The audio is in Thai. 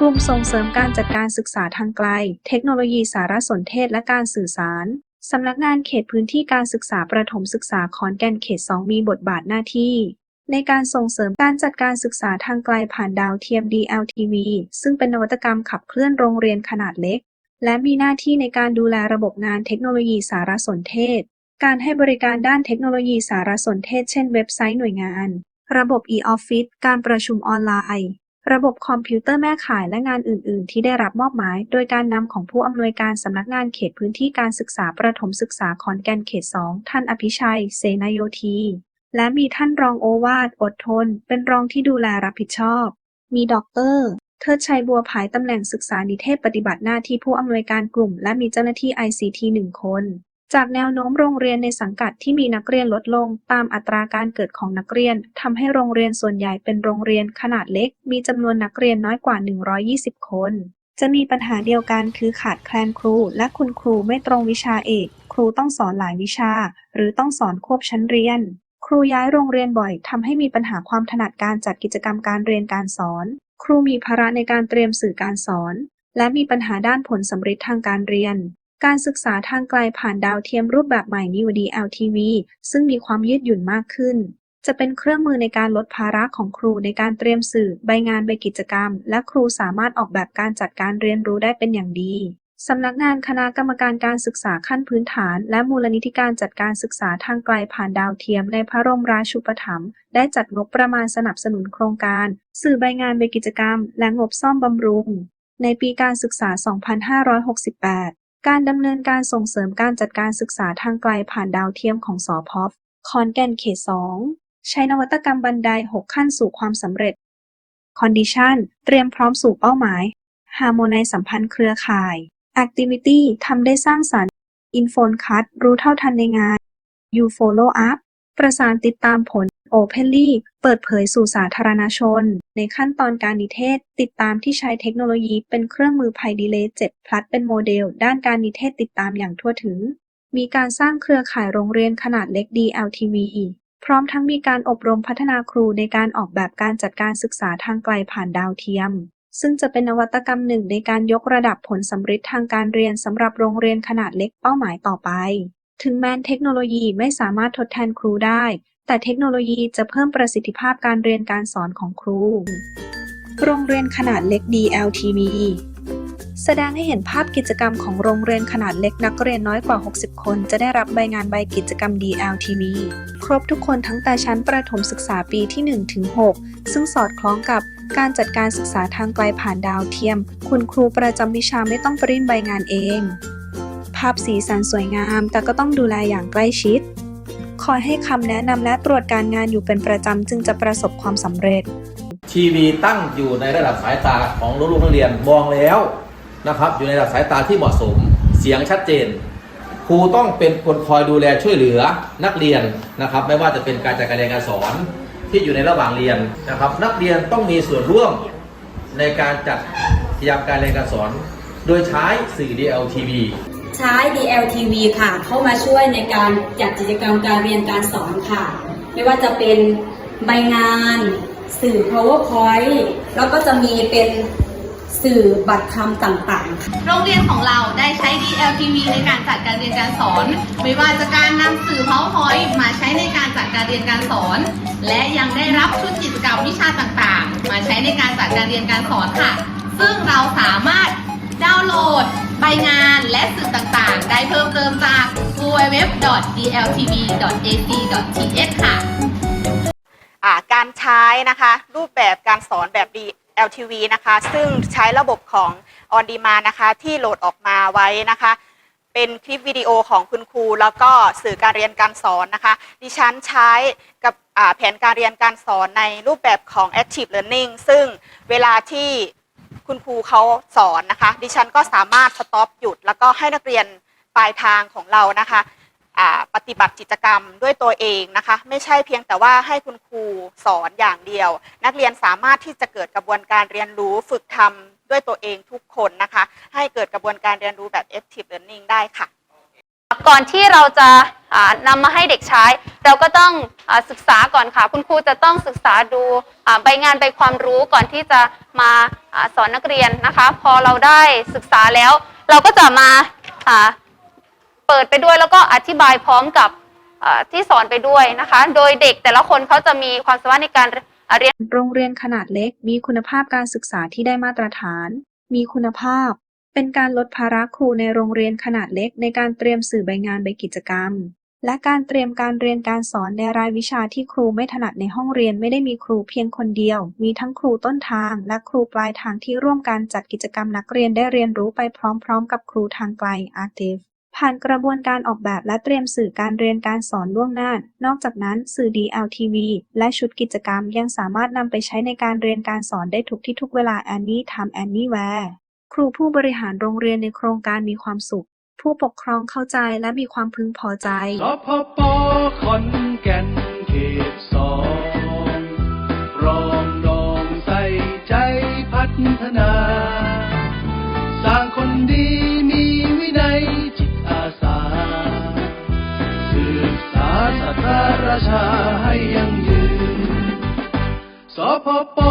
กลุ่มส่งเสริมการจัดการศึกษาทางไกล เทคโนโลยีสารสนเทศและการสื่อสาร สำนักงานเขตพื้นที่การศึกษาประถมศึกษาขอนแก่นเขต 2 มีบทบาทหน้าที่ ในการส่งเสริมการจัดการศึกษาทางไกลผ่านดาวเทียม DLTV ซึ่งเป็นนวัตกรรมขับเคลื่อนโรงเรียนขนาดเล็ก และมีหน้าที่ในการดูแลระบบงานเทคโนโลยีสารสนเทศ การให้บริการด้านเทคโนโลยีสารสนเทศ เช่น เว็บไซต์หน่วยงาน ระบบ e-office การประชุมออนไลน์ ระบบคอมพิวเตอร์แม่ข่ายและงานอื่น ๆ ที่ได้รับมอบหมาย โดยการนำของผู้อำนวยการสำนักงานเขตพื้นที่การศึกษาประถมศึกษาขอนแก่นเขต 2 ท่านอภิชัย เสนโยธี และมีท่านรองโอวาท อดทน เป็นรองที่ดูแลรับผิดชอบ มีด็อกเตอร์ เทิดชัยบัวผายตำแหน่งศึกษานิเทศปฏิบัติหน้าที่ผู้อำนวยการกลุ่ม และมีเจ้าหน้าที่ ICT หนึ่งคน จากแนวโน้มโรงเรียนในสังกัดที่มีนักเรียนลดลงตามอัตราการเกิดของนักเรียน ทำให้โรงเรียนส่วนใหญ่เป็นโรงเรียนขนาดเล็ก มีจำนวนนักเรียนน้อยกว่า 120 คน จะมีปัญหาเดียวกันคือขาดแคลนครู และคุณครูไม่ตรงวิชาเอก ครูต้องสอนหลายวิชา หรือต้องสอนควบชั้นเรียน ครูย้ายโรงเรียนบ่อยทำให้มีปัญหาความถนัดการจัดกิจกรรมการเรียนการสอน ครูมีภาระในการเตรียมสื่อการสอน และมีปัญหาด้านผลสำฤทธิ์ทางการเรียน การศึกษาทางไกลผ่านดาวเทียมรูปแบบใหม่ New DLTV ซึ่งมีความยืดหยุ่นมากขึ้น จะเป็นเครื่องมือในการลดภาระของครูในการเตรียมสื่อ ใบงานใบกิจกรรม และครูสามารถออกแบบการจัดการเรียนรู้ได้เป็นอย่างดีสำนักงานคณะกรรมการการศึกษาขั้นพื้นฐาน และมูลนิธิการจัดการศึกษาทางไกลผ่านดาวเทียมในพระบรมราชูปถัมภ์ได้จัดงบประมาณสนับสนุนโครงการ สื่อใบงานใบกิจกรรม และงบซ่อมบำรุง ในปีการศึกษา 2568 การดำเนินการส่งเสริมการจัดการศึกษาทางไกลผ่านดาวเทียมของสอพอฟคอนแก่นเขต 2 ใช้นวัตกรรมบันได 6 ขั้นสู่ความสำเร็จ Condition เตรียมพร้อมสู่เป้าหมาย Harmonize สัมพันธ์เครือข่าย Activity ทำได้สร้างสรรค์ Infone Cut รู้เท่าทันในงาน You Follow Up ประสานติดตามผล Openly เปิดเผยสู่สาธารณชน ในขั้นตอนการนิเทศ ติดตามที่ใช้เทคโนโลยีเป็นเครื่องมือภัยดีเลย์7พลัดเป็นโมเดล ด้านการนิเทศติดตามอย่างทั่วถึง มีการสร้างเครือข่ายโรงเรียนขนาดเล็ก DLTV พร้อมทั้งมีการอบรมพัฒนาครูในการออกแบบการจัดการศึกษาทางไกลผ่านดาวเทียม ซึ่งจะเป็นนวัตกรรมหนึ่งในการยกระดับผลสำฤทธิ์ทางการเรียนสำหรับโรงเรียนขนาดเล็กเป้าหมายต่อไป ถึงแม้เทคโนโลยีไม่สามารถทดแทนครูได้ แต่เทคโนโลยีจะเพิ่มประสิทธิภาพการเรียนการสอนของครู โรงเรียนขนาดเล็ก DLTV แสดงให้เห็นภาพกิจกรรมของโรงเรียนขนาดเล็กนักเรียนน้อยกว่า 60 คน จะได้รับใบงานใบกิจกรรม DLTV ครบทุกคนทั้งแต่ชั้นประถมศึกษาปีที่1ถึง6ซึ่งสอดคล้องกับการจัดการศึกษาทางไกลผ่านดาวเทียม คุณครูประจำวิชาไม่ต้องปริ้นใบงานเอง ภาพสีสันสวยงาม แต่ก็ต้องดูแลอย่างใกล้ชิด คอยให้คำแนะนำและตรวจการงานอยู่เป็นประจำจึงจะประสบความสำเร็จ ทีวีตั้งอยู่ในระดับสายตาของลูกๆนักเรียนมองแล้วนะครับ อยู่ในระดับสายตาที่เหมาะสม เสียงชัดเจนครูต้องเป็นคนคอยดูแลช่วยเหลือนักเรียนนะครับ ไม่ว่าจะเป็นการจัดการเรียนการสอนที่อยู่ในระหว่างเรียนนะครับ นักเรียนต้องมีส่วนร่วมในการจัดกิจกรรมการเรียนการสอน โดยใช้สื่อ DLTV ใช้ DLTV ค่ะ เข้ามาช่วยในการจัดกิจกรรมการเรียนการสอนค่ะ ไม่ว่าจะเป็นใบงานสื่อ PowerPoint แล้วก็จะมีเป็นสื่อบัตรคำต่างๆ โรงเรียนของเราได้ใช้ DLTV ในการจัดการเรียนการสอน ไม่ว่าจะการนำสื่อ PowerPoint มาใช้ในการจัดการเรียนการสอน และยังได้รับชุดกิจกรรมวิชาต่างๆ มาใช้ในการจัดการเรียนการสอนค่ะ ซึ่งเราสามารถ ดาวน์โหลด ใบงานและสื่อต่างๆ ได้เพิ่มเติมจาก www.dltv.ac.th ค่ะ อ่าการใช้นะคะรูปแบบการสอนแบบ DLTV นะคะ ซึ่งใช้ระบบของ On Demand นะคะที่โหลดออกมาไว้นะคะ เป็นคลิปวิดีโอของคุณครู แล้วก็สื่อการเรียนการสอนนะคะ ดิฉันใช้กับอ่าแผนการเรียนการสอนในรูปแบบของ Active Learning ซึ่งเวลาที่ คุณครูเขาสอนนะคะ ดิฉันก็สามารถสต็อปหยุด แล้วก็ให้นักเรียนปลายทางของเรานะคะปฏิบัติกิจกรรมด้วยตัวเองนะคะ ไม่ใช่เพียงแต่ว่าให้คุณครูสอนอย่างเดียว นักเรียนสามารถที่จะเกิดกระบวนการเรียนรู้ฝึกทำด้วยตัวเองทุกคนนะคะ ให้เกิดกระบวนการเรียนรู้แบบ active learning ได้ค่ะ ก่อนที่เราจะอ่านำมาให้เด็กใช้ เราก็ต้องอศึกษาก่อนค่ะ คุณครูจะต้องศึกษาดูใบงานใบความรู้ก่อนที่จะมาอสอนนักเรียนนะคะ พอเราได้ศึกษาแล้ว เราก็จะมาเปิดไปด้วยแล้วก็อธิบายพร้อมกับที่สอนไปด้วยนะคะ โดยเด็กแต่ละคนเขาจะมีความสามารถในการเรียน โรงเรียนขนาดเล็ก มีคุณภาพการศึกษาที่ได้มาตรฐาน มีคุณภาพ เป็นการลดภาระครูในโรงเรียนขนาดเล็ก ในการเตรียมสื่อใบงานใบกิจกรรม และการเตรียมการเรียนการสอนในรายวิชาที่ครูไม่ถนัดในห้องเรียนไม่ได้มีครูเพียงคนเดียว มีทั้งครูต้นทางและครูปลายทางที่ร่วมกันจัดกิจกรรมนักเรียนได้เรียนรู้ไปพร้อม ๆ กับครูทางไกล Active ผ่านกระบวนการออกแบบและเตรียมสื่อการเรียนการสอนล่วงหน้า นอกจากนั้นสื่อ DLTV และชุดกิจกรรมยังสามารถนำไปใช้ในการเรียนการสอนได้ทุกที่ทุกเวลา Anytime Anywhere ครูผู้บริหารโรงเรียนในโครงการมีความสุข ผู้ปกครองเข้าใจและมีความพึงพอใจ สพปขอนแก่นเขตสองรองดองใส่ใจพัฒนา สร้างคนดีมีวินัยจิตอาสาสืบสารศาสตราชาให้ยั่งยืนสพปข